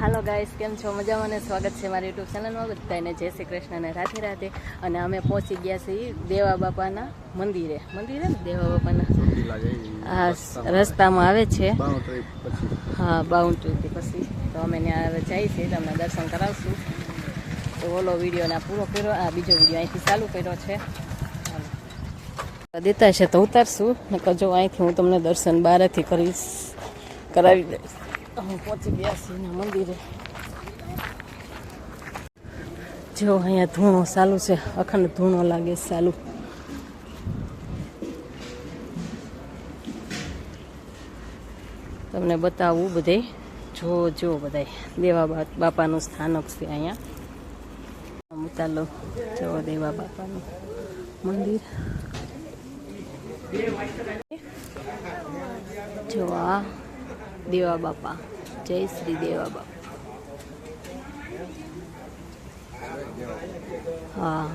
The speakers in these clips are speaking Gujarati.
હાલો ગાઈસ કેમ છો? મજામાં ને સ્વાગત છે મારી યુટ્યુબ ચેનલમાં બધાને જય શ્રી કૃષ્ણ અને રાધે રાધે. અને અમે પહોંચી ગયા છીએ દેવા બાપાના મંદિરે. મંદિરે ને દેવા બાપાના? આ રસ્તામાં આવે છે. હા બાઉન્ડ્રીથી પછી. તો અમે ત્યાં હવે જઈએ છીએ, તમને દર્શન કરાવશું. તો ઓલો વીડિયો ના પૂરો કર્યો, આ બીજો વીડિયો અહીંથી ચાલુ કર્યો છે. દેતા છે તો ઉતારશું. નકર જો અહીંથી હું તમને દર્શન બહારથી કરીશ, કરાવી દઈશ. હું પહોંચી ગયા એના મંદિરે. જો અહીંયા ધૂણો ચાલુ છે, અખંડ ધૂણો લાગે છે ચાલુ. તમને બતાવું બધે. જો જો બધાય. દેવા બાપાનું સ્થાનક છે અહીંયા. ઉતાલો જો દેવા બાપાનું મંદિર. જો આ દેવા બાપા જય શ્રી દેવા બાપા હા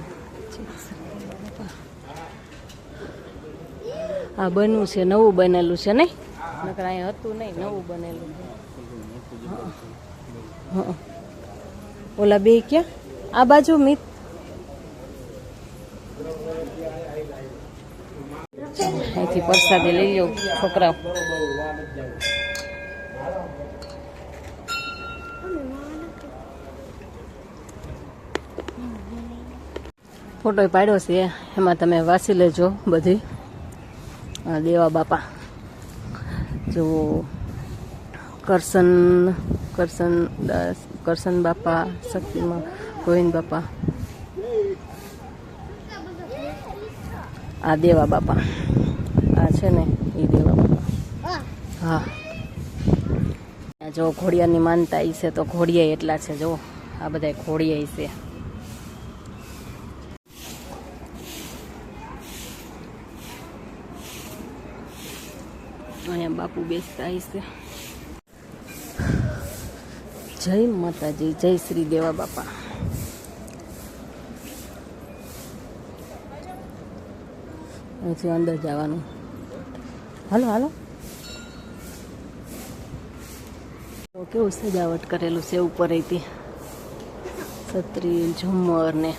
આ બનવું છે, નવું બનેલું છે નહીં? નકર અહીંયા હતું નહીં, નવું બનેલું હા. હા. ઓલા બે ક્યાં? આ બાજુ મિત. અહીંથી પ્રસાદી લઈ લો છોકરાઓ. ફોટો પાડ્યો છે, એમાં તમે વાંચી લેજો બધી. દેવા બાપા. જો કરશન કરશન દાસ, કરશન બાપા, શક્તિમાં ગોવિંદ બાપા. આ દેવા બાપા. આ છે ને એ દેવા બાપા. હા. જો ઘોડિયાની માનતા એ છે, તો ઘોડિયા એટલા છે જો આ બધા ઘોડિયા છે. અહીંયા બાપુ બેસતા હશે. જય માતાજી, જય શ્રી દેવા બાપા. અહીંથી અંદર જવાનું. હાલો હાલો. કેવું સજાવટ કરેલું છે ઉપર અહીંથી? છત્રી, ઝુમ્મર ને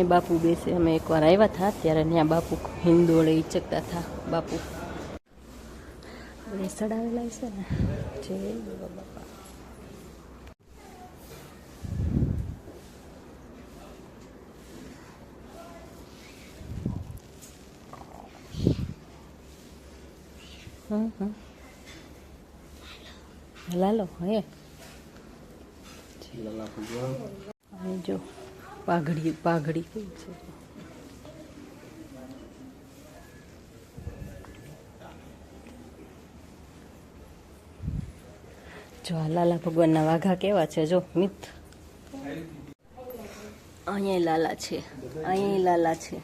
અહીં બાપુ બેસે અમે એકવાર આવ્યા હતા ત્યારે ત્યાં બાપુ હિંદોળે ઈચકતા હતા બાપુ બધા આવેલા છે ને જય બાપા લાલો હે જો પાઘડી પાઘડી કેવી છે? જો આ લાલા ભગવાનના વાઘા કેવા છે, જો, મિત. અહીંયા લાલા છે, અહીંયા લાલા છે.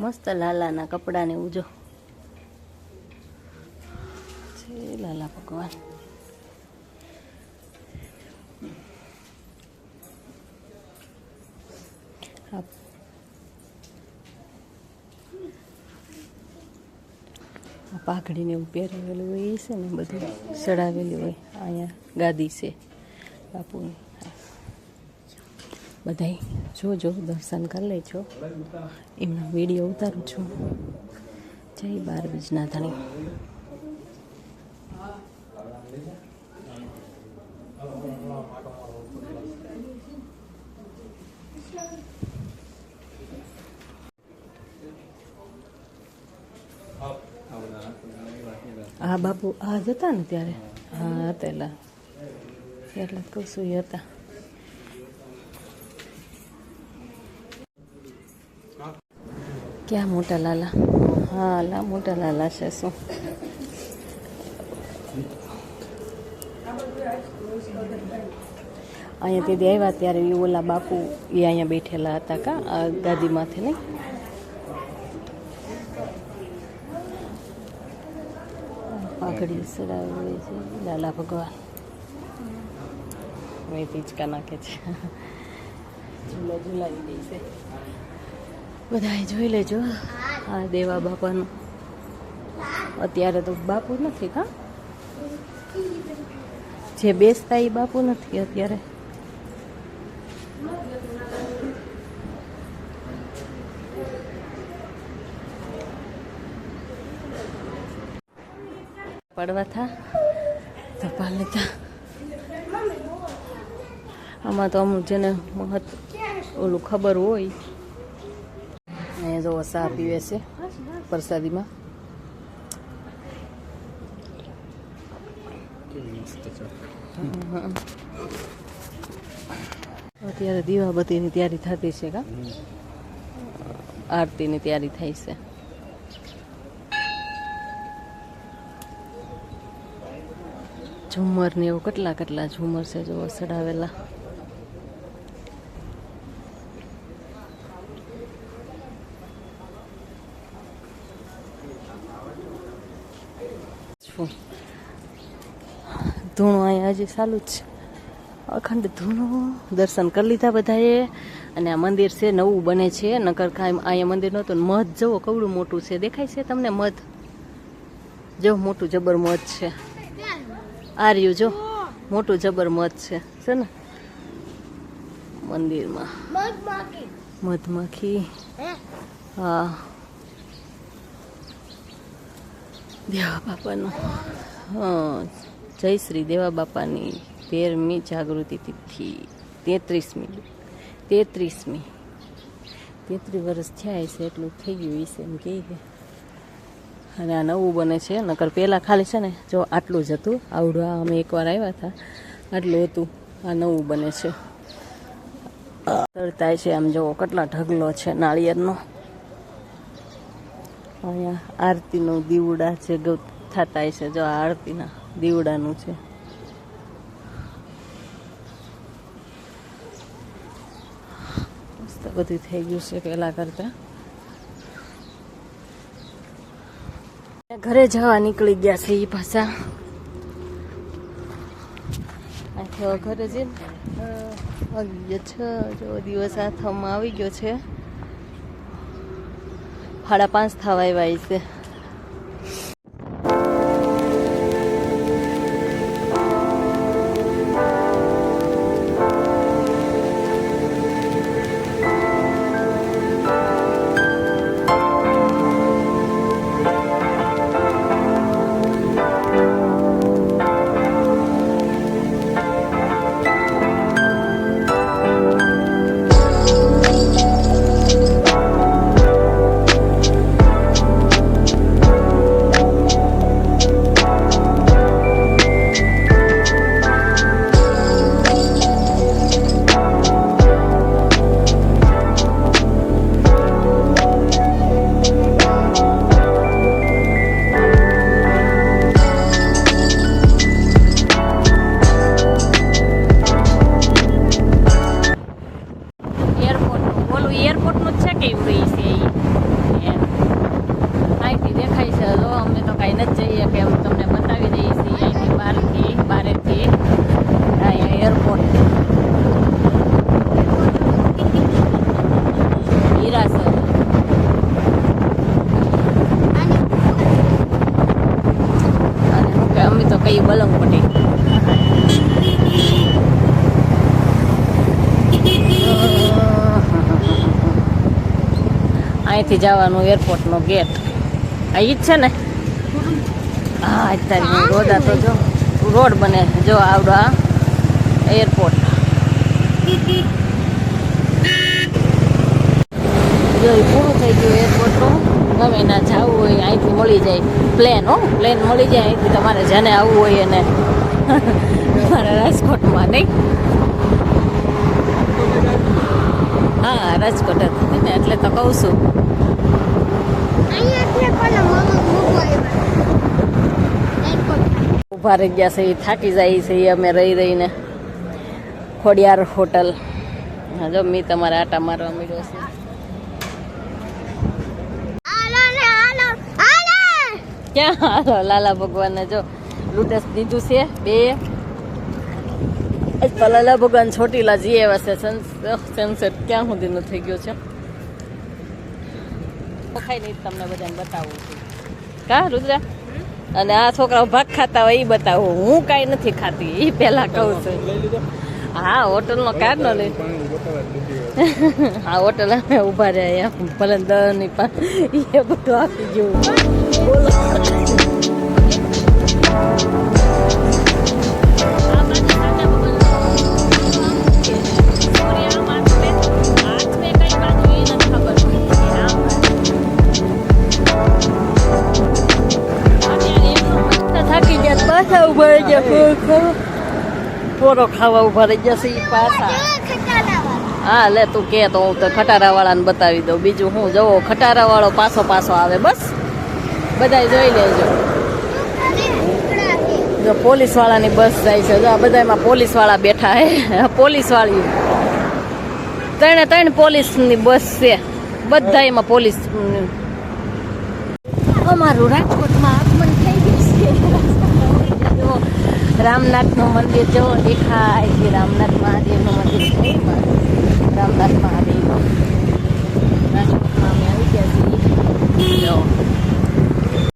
મસ્ત લાલાના કપડા ને એવું છે લાલા ભગવાન આ આ પાઘડીને એવું પહેરાવેલું હોય એ છે ને બધું ચડાવેલું હોય. અહીંયા ગાદી છે. બાપુની. બધાય જોજો, દર્શન કરી લેજો. એમનો વીડિયો ઉતારું છું. જય બાર બીજના ધણી હા, બાપુ આ જ હતા ને ત્યારે? હા, હતેલા. એટલે કહું છું હતા. ક્યાં મોટા લાલા? હા, લા, મોટા લાલા છે શું? અહીંયા તે આવ્યા ત્યારે ઓલા બાપુ એ અહીંયા બેઠેલા હતા કા? માથે નહીં? પાઘડી ચડાવે છે. લાલા ભગવાન. મેં પીચકા નાખે છે. ઝૂલો ઝુલાવી દે છે. બધાએ જોઈ લેજો. આ દેવા બાપાનું. અત્યારે તો બાપુ નથી કા? જે બેસતા એ બાપુ નથી અત્યારે. પડવા થા. ધપા લેતા આમાં તો અમુક જેને મહત્વ, ઓલું ખબર હોય. અહીંયા જો ચા પીવે છે પ્રસાદીમાં. અત્યારે દીવાબત્તીની તૈયારી થતી છે કા? આરતીની તૈયારી થાય છે. ઝુમર ને એવું કેટલા કેટલા ઝુમર છે જો સડાવેલા. ધૂણો અહીંયા હજી ચાલુ જ છે. અખંડ ધૂણો દર્શન કરી લીધા બધાએ. અને આ મંદિર છે, નવું બને છે. નકર કાંઈ અહીંયા મંદિર નહોતું મધ જવો કવડું મોટું છે. દેખાય છે તમને મધ? જો મોટું જબર મધ છે. આ રહ્યું જો. મોટું જબર મધ છે. છે ને? મંદિરમાં. મધમાખી. હા. દેવા બાપાનું. હા. જય શ્રી દેવા બાપાની તેરમી જાગૃતિ તિથિ. તેત્રીસમી. તેત્રીસમી. તેત્રીસ વર્ષ થયા છે એટલું થઈ ગયું છે એમ કહે અને આ નવું બને છે, નકર પહેલાં ખાલી છે ને, જો આટલું જ હતું. આવડું, આ અમે એકવાર આવ્યા હતા. આટલું હતું, આ નવું બને છે. તરતાય છે, આમ જુઓ કેટલા ઢગલો છે, નાળિયેરનો. અહીંયા આરતીનું દીવડા છે થતાય થતા છે, જો આ આરતીના દીવડાનું છે. મસ્ત બધું થઈ ગયું છે પહેલાં કરતા. ઘરે જવા નીકળી ગયા છે એ પાછા. ઘરે જઈને વાગી ગયો છ. દિવસ હાથમાં આવી ગયો છે. સાડા પાંચ થવા આવ્યા છે. નથી જઈએ કે હું તમને બતાવી દઈએ છીએ અહીંથી બહારથી બારેથી અહીંયા એરપોર્ટ કઈ બલંગ પટી. અહીંથી જવાનું એરપોર્ટનો ગેટ ઈ જ છે ને? હા, અત્યારે રોડ તો જો, રોડ બને જો આવડો આ એરપોર્ટ જો એ પૂરું થઈ ગયું એરપોર્ટનું ગમે ના જવું હોય, અહીંથી મળી જાય. પ્લેન હો પ્લેન મળી જાય, અહીંથી તમારે જેને આવવું હોય એને. મારા રાજકોટમાં, નહીં? હા, રાજકોટ હતી ને એટલે તો કહું છું. રહી ગયા છે, થાકી જાય છે, અમે રહી રહીને. ખોડિયાર હોટલ. જો મેં તમારે આટા મારવા મળ્યો છે. ક્યાં? હાલો, લાલા ભગવાનને જો, લૂટસ દીધું છે, બે. લાલા ભગવાન છોટીલા જઈ આવ્યા છે સનસેટ ક્યાં સુધીનો થઈ ગયો છે? ખાઈ નહીં તમને બધાને બતાવું છું. કા, રુદ્રા? અને આ છોકરાઓ ભાગ ખાતા હોય એ બતાવો. હું કાંઈ નથી ખાતી એ પહેલા કહું છું. હા, હોટલનો કાર્ડ નો. લઈ. હા, હોટલ અમે ઊભા રહ્યા એમ ભલે પણ એ બધું આપી ગયું. ગયા પાછા ઊભા રહી ગયા પોરો ખાવા ઊભા રહી જશે એ પાછા. હા લે તું કે તો હું તો ખટારા વાળાને બતાવી દઉં. બીજું હું જવો ખટારા વાળો પાછો પાછો આવે બસ. બધા જોઈ લેજો. જો પોલીસ વાળાની બસ જાય છે. જો આ બધામાં પોલીસવાળા બેઠા હે. પોલીસ વાળી ત્રણે ત્રણ પોલીસની બસ છે. બધા એમાં પોલીસ. અમારું રાજકોટમાં આગમન થઈ ગયું છે. રામનાથનું મંદિર જો દેખાય છે, રામનાથ મહાદેવનું મંદિર છે રામનાથ મહાદેવ રાજકોટમાં અમે આવી ગયા છીએ.